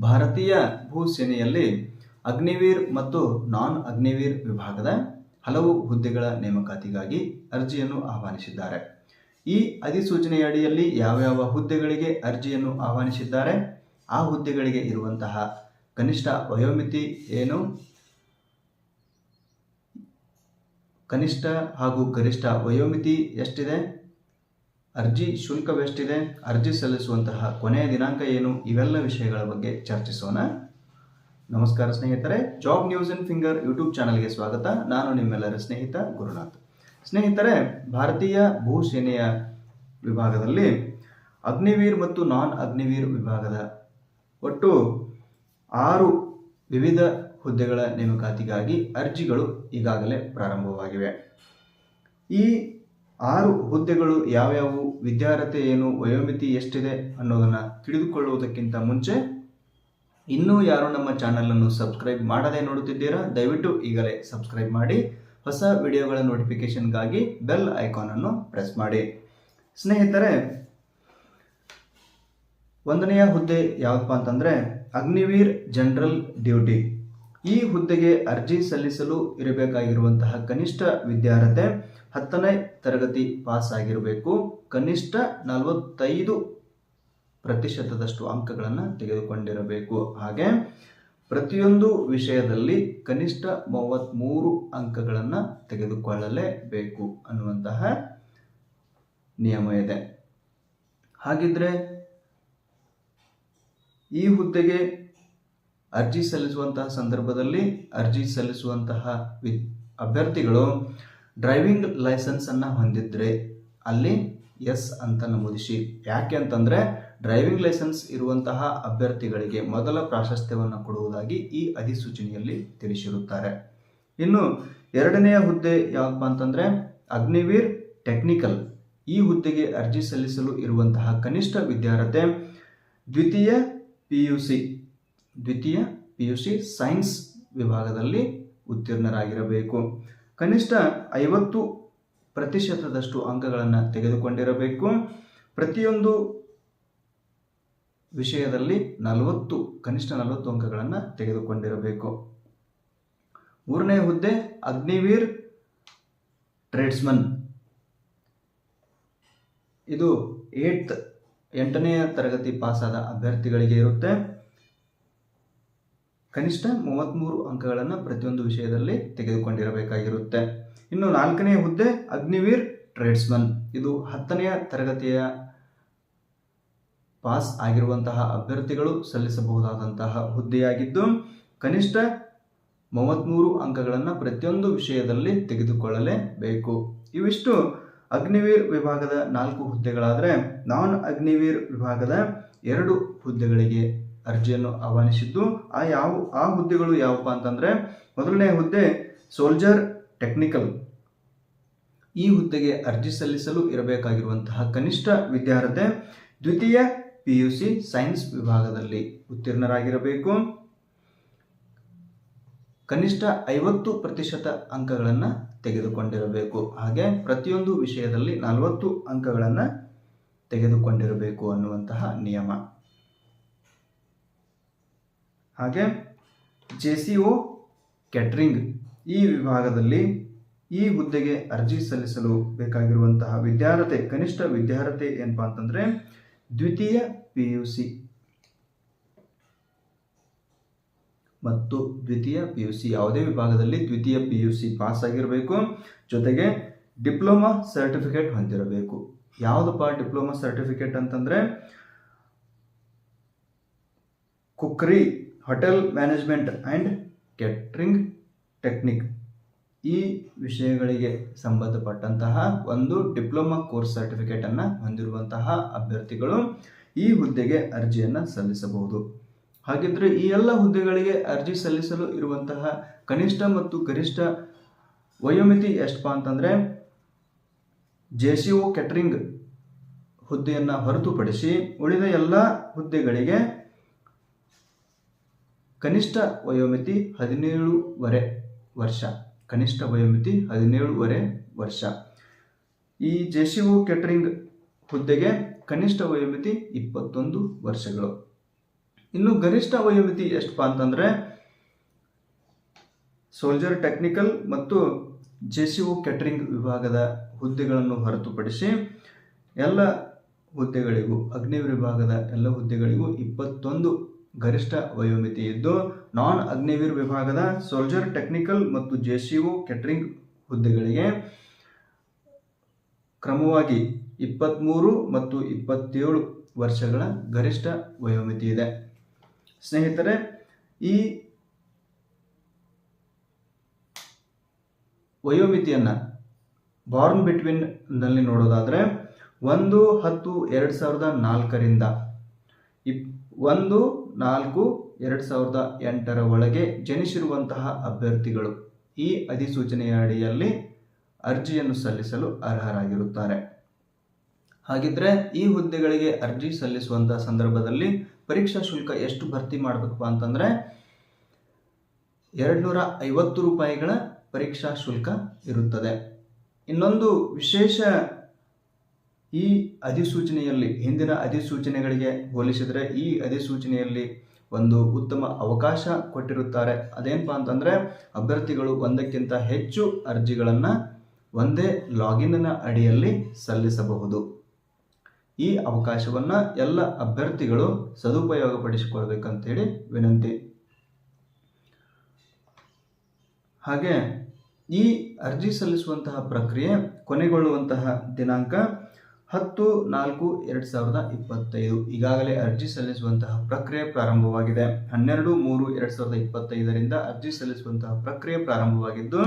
ಭಾರತೀಯ ಭೂಸೇನೆಯಲ್ಲಿ ಅಗ್ನಿವೀರ್ ಮತ್ತು ನಾನ್ ಅಗ್ನಿವೀರ್ ವಿಭಾಗದ ಹಲವು ಹುದ್ದೆಗಳ ನೇಮಕಾತಿಗಾಗಿ ಅರ್ಜಿಯನ್ನು ಆಹ್ವಾನಿಸಿದ್ದಾರೆ. ಈ ಅಧಿಸೂಚನೆಯ ಅಡಿಯಲ್ಲಿ ಯಾವ್ಯಾವ ಹುದ್ದೆಗಳಿಗೆ ಅರ್ಜಿಯನ್ನು ಆಹ್ವಾನಿಸಿದ್ದಾರೆ? ಆ ಹುದ್ದೆಗಳಿಗೆ ಇರುವಂತಹ ಕನಿಷ್ಠ ವಯೋಮಿತಿ ಏನು? ಕನಿಷ್ಠ ಹಾಗೂ ಗರಿಷ್ಠ ವಯೋಮಿತಿ ಎಷ್ಟಿದೆ? ಅರ್ಜಿ ಶುಲ್ಕವೆಷ್ಟಿದೆ? ಅರ್ಜಿ ಸಲ್ಲಿಸುವಂತಹ ಕೊನೆಯ ದಿನಾಂಕ ಏನು? ಇವೆಲ್ಲ ವಿಷಯಗಳ ಬಗ್ಗೆ ಚರ್ಚಿಸೋಣ. ನಮಸ್ಕಾರ ಸ್ನೇಹಿತರೆ, job news in finger YouTube ಚಾನಲ್ಗೆ ಸ್ವಾಗತ. ನಾನು ನಿಮ್ಮೆಲ್ಲರ ಸ್ನೇಹಿತ ಗುರುನಾಥ್. ಸ್ನೇಹಿತರೆ, ಭಾರತೀಯ ಭೂಸೇನೆಯ ವಿಭಾಗದಲ್ಲಿ ಅಗ್ನಿವೀರ್ ಮತ್ತು ನಾನ್ ಅಗ್ನಿವೀರ್ ವಿಭಾಗದ ಒಟ್ಟು ಆರು ವಿವಿಧ ಹುದ್ದೆಗಳ ನೇಮಕಾತಿಗಾಗಿ ಅರ್ಜಿಗಳು ಈಗಾಗಲೇ ಪ್ರಾರಂಭವಾಗಿವೆ. ಈ ಆರು ಹುದ್ದೆಗಳು ಯಾವ್ಯಾವು, ವಿದ್ಯಾರ್ಹತೆ ಏನು, ವಯೋಮಿತಿ ಎಷ್ಟಿದೆ ಅನ್ನೋದನ್ನು ತಿಳಿದುಕೊಳ್ಳುವುದಕ್ಕಿಂತ ಮುಂಚೆ ಇನ್ನೂ ಯಾರು ನಮ್ಮ ಚಾನಲನ್ನು ಸಬ್ಸ್ಕ್ರೈಬ್ ಮಾಡದೆ ನೋಡುತ್ತಿದ್ದೀರಾ, ದಯವಿಟ್ಟು ಈಗಲೇ ಸಬ್ಸ್ಕ್ರೈಬ್ ಮಾಡಿ, ಹೊಸ ವಿಡಿಯೋಗಳ ನೋಟಿಫಿಕೇಶನ್ಗಾಗಿ ಬೆಲ್ ಐಕಾನನ್ನು ಪ್ರೆಸ್ ಮಾಡಿ. ಸ್ನೇಹಿತರೆ, ಒಂದನೆಯ ಹುದ್ದೆ ಯಾವುದಪ್ಪ ಅಂತಂದರೆ ಅಗ್ನಿವೀರ್ ಜನರಲ್ ಡ್ಯೂಟಿ. ಈ ಹುದ್ದೆಗೆ ಅರ್ಜಿ ಸಲ್ಲಿಸಲು ಇರಬೇಕಾಗಿರುವಂತಹ ಕನಿಷ್ಠ ವಿದ್ಯಾರ್ಹತೆ ಹತ್ತನೇ ತರಗತಿ ಪಾಸ್ ಆಗಿರಬೇಕು. ಕನಿಷ್ಠ ನಲವತ್ತೈದು ಪ್ರತಿಶತದಷ್ಟು ಅಂಕಗಳನ್ನು ತೆಗೆದುಕೊಂಡಿರಬೇಕು. ಹಾಗೆ ಪ್ರತಿಯೊಂದು ವಿಷಯದಲ್ಲಿ ಕನಿಷ್ಠ ಮೂವತ್ತ್ಮೂರು ಅಂಕಗಳನ್ನು ತೆಗೆದುಕೊಳ್ಳಲೇಬೇಕು ಅನ್ನುವಂತಹ ನಿಯಮ ಇದೆ. ಹಾಗಿದ್ರೆ ಈ ಹುದ್ದೆಗೆ ಅರ್ಜಿ ಸಲ್ಲಿಸುವಂತಹ ಸಂದರ್ಭದಲ್ಲಿ ಅರ್ಜಿ ಸಲ್ಲಿಸುವಂತಹ ವಿ ಅಭ್ಯರ್ಥಿಗಳು ಡ್ರೈವಿಂಗ್ ಲೈಸೆನ್ಸನ್ನು ಹೊಂದಿದ್ರೆ ಅಲ್ಲಿ ಎಸ್ ಅಂತ ನಮೂದಿಸಿ. ಯಾಕೆ ಅಂತಂದರೆ ಡ್ರೈವಿಂಗ್ ಲೈಸೆನ್ಸ್ ಇರುವಂತಹ ಅಭ್ಯರ್ಥಿಗಳಿಗೆ ಮೊದಲ ಪ್ರಾಶಸ್ತ್ಯವನ್ನು ಕೊಡುವುದಾಗಿ ಈ ಅಧಿಸೂಚನೆಯಲ್ಲಿ ತಿಳಿಸಿರುತ್ತಾರೆ. ಇನ್ನು ಎರಡನೆಯ ಹುದ್ದೆ ಯಾವಪ್ಪ ಅಂತಂದರೆ ಅಗ್ನಿವೀರ್ ಟೆಕ್ನಿಕಲ್. ಈ ಹುದ್ದೆಗೆ ಅರ್ಜಿ ಸಲ್ಲಿಸಲು ಇರುವಂತಹ ಕನಿಷ್ಠ ವಿದ್ಯಾರ್ಹತೆ ದ್ವಿತೀಯ ಪಿ ಯು ಸಿ ದ್ವಿತೀಯ ಪಿ ಯು ಸಿ ಸೈನ್ಸ್ ವಿಭಾಗದಲ್ಲಿ ಉತ್ತೀರ್ಣರಾಗಿರಬೇಕು. ಕನಿಷ್ಠ ಐವತ್ತು ಪ್ರತಿಶತದಷ್ಟು ಅಂಕಗಳನ್ನು ತೆಗೆದುಕೊಂಡಿರಬೇಕು. ಪ್ರತಿಯೊಂದು ವಿಷಯದಲ್ಲಿ ನಲವತ್ತು, ಕನಿಷ್ಠ ನಲವತ್ತು ಅಂಕಗಳನ್ನು ತೆಗೆದುಕೊಂಡಿರಬೇಕು. ಮೂರನೇ ಹುದ್ದೆ, ಅಗ್ನಿವೀರ್ ಟ್ರೇಡ್ಸ್ಮನ್. ಇದು ಏಟ್ ಎಂಟನೆಯ ತರಗತಿ ಪಾಸಾದ ಅಭ್ಯರ್ಥಿಗಳಿಗೆ ಇರುತ್ತೆ. ಕನಿಷ್ಠ ಮೂವತ್ತ್ಮೂರು ಅಂಕಗಳನ್ನು ಪ್ರತಿಯೊಂದು ವಿಷಯದಲ್ಲಿ ತೆಗೆದುಕೊಂಡಿರಬೇಕಾಗಿರುತ್ತೆ. ಇನ್ನು ನಾಲ್ಕನೇ ಹುದ್ದೆ ಅಗ್ನಿವೀರ್ ಟ್ರೇಡ್ಸ್ಮನ್. ಇದು ಹತ್ತನೆಯ ತರಗತಿಯ ಪಾಸ್ ಆಗಿರುವಂತಹ ಅಭ್ಯರ್ಥಿಗಳು ಸಲ್ಲಿಸಬಹುದಾದಂತಹ ಹುದ್ದೆಯಾಗಿದ್ದು, ಕನಿಷ್ಠ ಮೂವತ್ತ್ಮೂರು ಅಂಕಗಳನ್ನು ಪ್ರತಿಯೊಂದು ವಿಷಯದಲ್ಲಿ ತೆಗೆದುಕೊಳ್ಳಲೇಬೇಕು. ಇವಿಷ್ಟು ಅಗ್ನಿವೀರ್ ವಿಭಾಗದ ನಾಲ್ಕು ಹುದ್ದೆಗಳಾದರೆ, ನಾನ್ ಅಗ್ನಿವೀರ್ ವಿಭಾಗದ ಎರಡು ಹುದ್ದೆಗಳಿಗೆ ಅರ್ಜಿಯನ್ನು ಆಹ್ವಾನಿಸಿದ್ದು, ಆ ಯಾವ, ಆ ಹುದ್ದೆಗಳು ಯಾವಪ್ಪ ಅಂತಂದರೆ, ಮೊದಲನೇ ಹುದ್ದೆ ಸೋಲ್ಜರ್ ಟೆಕ್ನಿಕಲ್ ಈ ಹುದ್ದೆಗೆ ಅರ್ಜಿ ಸಲ್ಲಿಸಲು ಇರಬೇಕಾಗಿರುವಂತಹ ಕನಿಷ್ಠ ವಿದ್ಯಾರ್ಹತೆ ದ್ವಿತೀಯ ಪಿ ಯು ಸಿ ಸೈನ್ಸ್ ವಿಭಾಗದಲ್ಲಿ ಉತ್ತೀರ್ಣರಾಗಿರಬೇಕು. ಕನಿಷ್ಠ ಐವತ್ತು ಪ್ರತಿಶತ ಅಂಕಗಳನ್ನು ತೆಗೆದುಕೊಂಡಿರಬೇಕು. ಹಾಗೆ ಪ್ರತಿಯೊಂದು ವಿಷಯದಲ್ಲಿ ನಲವತ್ತು ಅಂಕಗಳನ್ನು ತೆಗೆದುಕೊಂಡಿರಬೇಕು ಅನ್ನುವಂತಹ ನಿಯಮ. ಹಾಗೆ ಜೆ ಸಿ ಒ ಕ್ಯಾಟ್ರಿಂಗ್ ಈ ವಿಭಾಗದಲ್ಲಿ ಈ ಹುದ್ದೆಗೆ ಅರ್ಜಿ ಸಲ್ಲಿಸಲು ಬೇಕಾಗಿರುವಂತಹ ವಿದ್ಯಾರ್ಹತೆ, ಕನಿಷ್ಠ ವಿದ್ಯಾರ್ಹತೆ ಏನಪ್ಪಾ ಅಂತಂದರೆ ದ್ವಿತೀಯ ಪಿ ಯು ಸಿ ಮತ್ತು ದ್ವಿತೀಯ ಪಿ ಯು ಸಿ ಯಾವುದೇ ವಿಭಾಗದಲ್ಲಿ ದ್ವಿತೀಯ ಪಿ ಯು ಸಿ ಪಾಸ್ ಆಗಿರಬೇಕು. ಜೊತೆಗೆ ಡಿಪ್ಲೊಮಾ ಸರ್ಟಿಫಿಕೇಟ್ ಹೊಂದಿರಬೇಕು. ಯಾವುದಪ್ಪ ಡಿಪ್ಲೊಮಾ ಸರ್ಟಿಫಿಕೇಟ್ ಅಂತಂದರೆ cookery hotel management and catering technique ಈ ವಿಷಯಗಳಿಗೆ ಸಂಬಂಧಪಟ್ಟಂತಹ ಒಂದು ಡಿಪ್ಲೊಮಾ ಕೋರ್ಸ್ ಸರ್ಟಿಫಿಕೇಟನ್ನು ಹೊಂದಿರುವಂತಹ ಅಭ್ಯರ್ಥಿಗಳು ಈ ಹುದ್ದೆಗೆ ಅರ್ಜಿಯನ್ನು ಸಲ್ಲಿಸಬಹುದು. ಹಾಗಿದ್ರೆ ಈ ಎಲ್ಲ ಹುದ್ದೆಗಳಿಗೆ ಅರ್ಜಿ ಸಲ್ಲಿಸಲು ಇರುವಂತಹ ಕನಿಷ್ಠ ಮತ್ತು ಗರಿಷ್ಠ ವಯೋಮಿತಿ ಎಷ್ಟಪ್ಪ ಅಂತಂದರೆ ಜೆ ಸಿ ಒ ಕೆಟ್ರಿಂಗ್ ಹುದ್ದೆಯನ್ನು ಹೊರತುಪಡಿಸಿ ಉಳಿದ ಎಲ್ಲ ಹುದ್ದೆಗಳಿಗೆ ಕನಿಷ್ಠ ವಯೋಮಿತಿ ಹದಿನೇಳುವರೆ ವರ್ಷ. ಕನಿಷ್ಠ ವಯೋಮಿತಿ ಹದಿನೇಳುವರೆ ವರ್ಷ. ಈ ಜೆ ಸಿ ಒ ಕೆಟ್ರಿಂಗ್ ಹುದ್ದೆಗೆ ಕನಿಷ್ಠ ವಯೋಮಿತಿ ಇಪ್ಪತ್ತೊಂದು ವರ್ಷಗಳು. ಇನ್ನು ಗರಿಷ್ಠ ವಯೋಮಿತಿ ಎಷ್ಟಪ್ಪ ಅಂತಂದರೆ, ಸೋಲ್ಜರ್ ಟೆಕ್ನಿಕಲ್ ಮತ್ತು ಜೆ ಸಿ ಒ ಕೆಟರಿಂಗ್ ವಿಭಾಗದ ಹುದ್ದೆಗಳನ್ನು ಹೊರತುಪಡಿಸಿ ಎಲ್ಲ ಹುದ್ದೆಗಳಿಗೂ ಅಗ್ನಿ ವಿಭಾಗದ ಎಲ್ಲ ಹುದ್ದೆಗಳಿಗೂ ಇಪ್ಪತ್ತೊಂದು ಗರಿಷ್ಠ ವಯೋಮಿತಿ ಇದ್ದು, ನಾನ್ ಅಗ್ನಿವೀರ್ ವಿಭಾಗದ ಸೋಲ್ಜರ್ ಟೆಕ್ನಿಕಲ್ ಮತ್ತು ಜೆ ಸಿ ಒ ಕೆಟ್ರಿಂಗ್ ಹುದ್ದೆಗಳಿಗೆ ಕ್ರಮವಾಗಿ ಇಪ್ಪತ್ತ್ಮೂರು ಮತ್ತು ಇಪ್ಪತ್ತೇಳು ವರ್ಷಗಳ ಗರಿಷ್ಠ ವಯೋಮಿತಿ ಇದೆ. ಸ್ನೇಹಿತರೆ, ಈ ವಯೋಮಿತಿಯನ್ನು ಬಾರ್ನ್ ಬಿಟ್ವೀನ್ನಲ್ಲಿ ನೋಡೋದಾದರೆ, ಒಂದು, ಹತ್ತು, ಎರಡು ಸಾವಿರದ ನಾಲ್ಕರಿಂದ ಇಪ್ ಒಂದು, ನಾಲ್ಕು, ಎರಡು ಸಾವಿರದ ಎಂಟರ ಒಳಗೆ ಜನಿಸಿರುವಂತಹ ಅಭ್ಯರ್ಥಿಗಳು ಈ ಅಧಿಸೂಚನೆಯ ಅಡಿಯಲ್ಲಿ ಅರ್ಜಿಯನ್ನು ಸಲ್ಲಿಸಲು ಅರ್ಹರಾಗಿರುತ್ತಾರೆ. ಹಾಗಿದ್ರೆ ಈ ಹುದ್ದೆಗಳಿಗೆ ಅರ್ಜಿ ಸಲ್ಲಿಸುವಂತಹ ಸಂದರ್ಭದಲ್ಲಿ ಪರೀಕ್ಷಾ ಶುಲ್ಕ ಎಷ್ಟು ಭರ್ತಿ ಮಾಡಬೇಕಪ್ಪ ಅಂತಂದರೆ ಎರಡುನೂರ ಐವತ್ತು ರೂಪಾಯಿಗಳ ಪರೀಕ್ಷಾ ಶುಲ್ಕ ಇರುತ್ತದೆ. ಇನ್ನೊಂದು ವಿಶೇಷ ಈ ಅಧಿಸೂಚನೆಯಲ್ಲಿ, ಹಿಂದಿನ ಅಧಿಸೂಚನೆಗಳಿಗೆ ಹೋಲಿಸಿದರೆ ಈ ಅಧಿಸೂಚನೆಯಲ್ಲಿ ಒಂದು ಉತ್ತಮ ಅವಕಾಶ ಕೊಟ್ಟಿರುತ್ತಾರೆ. ಅದೇನಪ್ಪ ಅಂತಂದರೆ, ಅಭ್ಯರ್ಥಿಗಳು ಒಂದಕ್ಕಿಂತ ಹೆಚ್ಚು ಅರ್ಜಿಗಳನ್ನು ಒಂದೇ ಲಾಗಿನ್ನ ಅಡಿಯಲ್ಲಿ ಸಲ್ಲಿಸಬಹುದು. ಈ ಅವಕಾಶವನ್ನು ಎಲ್ಲ ಅಭ್ಯರ್ಥಿಗಳು ಸದುಪಯೋಗಪಡಿಸಿಕೊಳ್ಬೇಕಂತೇಳಿ ವಿನಂತಿ. ಹಾಗೆ ಈ ಅರ್ಜಿ ಸಲ್ಲಿಸುವಂತಹ ಪ್ರಕ್ರಿಯೆ ಕೊನೆಗೊಳ್ಳುವಂತಹ ದಿನಾಂಕ ಹತ್ತು, ನಾಲ್ಕು, ಎರಡು ಸಾವಿರದ ಇಪ್ಪತ್ತೈದು. ಈಗಾಗಲೇ ಅರ್ಜಿ ಸಲ್ಲಿಸುವಂತಹ ಪ್ರಕ್ರಿಯೆ ಪ್ರಾರಂಭವಾಗಿದೆ. ಹನ್ನೆರಡು, ಮೂರು, ಎರಡು ಸಾವಿರದ ಇಪ್ಪತ್ತೈದರಿಂದ ಅರ್ಜಿ ಸಲ್ಲಿಸುವಂತಹ ಪ್ರಕ್ರಿಯೆ ಪ್ರಾರಂಭವಾಗಿದ್ದು,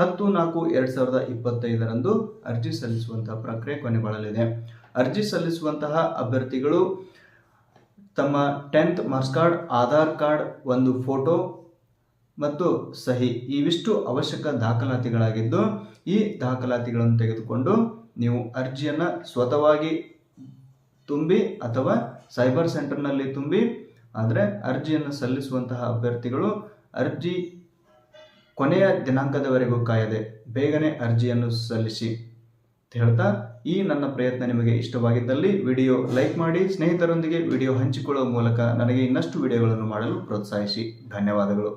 ಹತ್ತು, ನಾಲ್ಕು, ಎರಡು ಸಾವಿರದ ಇಪ್ಪತ್ತೈದರಂದು ಅರ್ಜಿ ಸಲ್ಲಿಸುವಂತಹ ಪ್ರಕ್ರಿಯೆ ಕೊನೆಗೊಳ್ಳಲಿದೆ. ಅರ್ಜಿ ಸಲ್ಲಿಸುವಂತಹ ಅಭ್ಯರ್ಥಿಗಳು ತಮ್ಮ tenth marks card Aadhaar card, ಒಂದು ಫೋಟೋ ಮತ್ತು ಸಹಿ, ಇವಿಷ್ಟು ಅವಶ್ಯಕ ದಾಖಲಾತಿಗಳಾಗಿದ್ದು, ಈ ದಾಖಲಾತಿಗಳನ್ನು ತೆಗೆದುಕೊಂಡು ನೀವು ಅರ್ಜಿಯನ್ನು ಸ್ವತವಾಗಿ ತುಂಬಿ ಅಥವಾ ಸೈಬರ್ ಸೆಂಟರ್ನಲ್ಲಿ ತುಂಬಿ, ಆದರೆ ಅರ್ಜಿಯನ್ನು ಸಲ್ಲಿಸುವಂತಹ ಅಭ್ಯರ್ಥಿಗಳು ಅರ್ಜಿ ಕೊನೆಯ ದಿನಾಂಕದವರೆಗೂ ಕಾಯದೆ ಬೇಗನೆ ಅರ್ಜಿಯನ್ನು ಸಲ್ಲಿಸಿ ಅಂತ ಹೇಳ್ತಾ ಈ ನನ್ನ ಪ್ರಯತ್ನ ನಿಮಗೆ ಇಷ್ಟವಾಗಿದ್ದಲ್ಲಿ ವಿಡಿಯೋ ಲೈಕ್ ಮಾಡಿ, ಸ್ನೇಹಿತರೊಂದಿಗೆ ವಿಡಿಯೋ ಹಂಚಿಕೊಳ್ಳುವ ಮೂಲಕ ನನಗೆ ಇನ್ನಷ್ಟು ವಿಡಿಯೋಗಳನ್ನು ಮಾಡಲು ಪ್ರೋತ್ಸಾಹಿಸಿ. ಧನ್ಯವಾದಗಳು.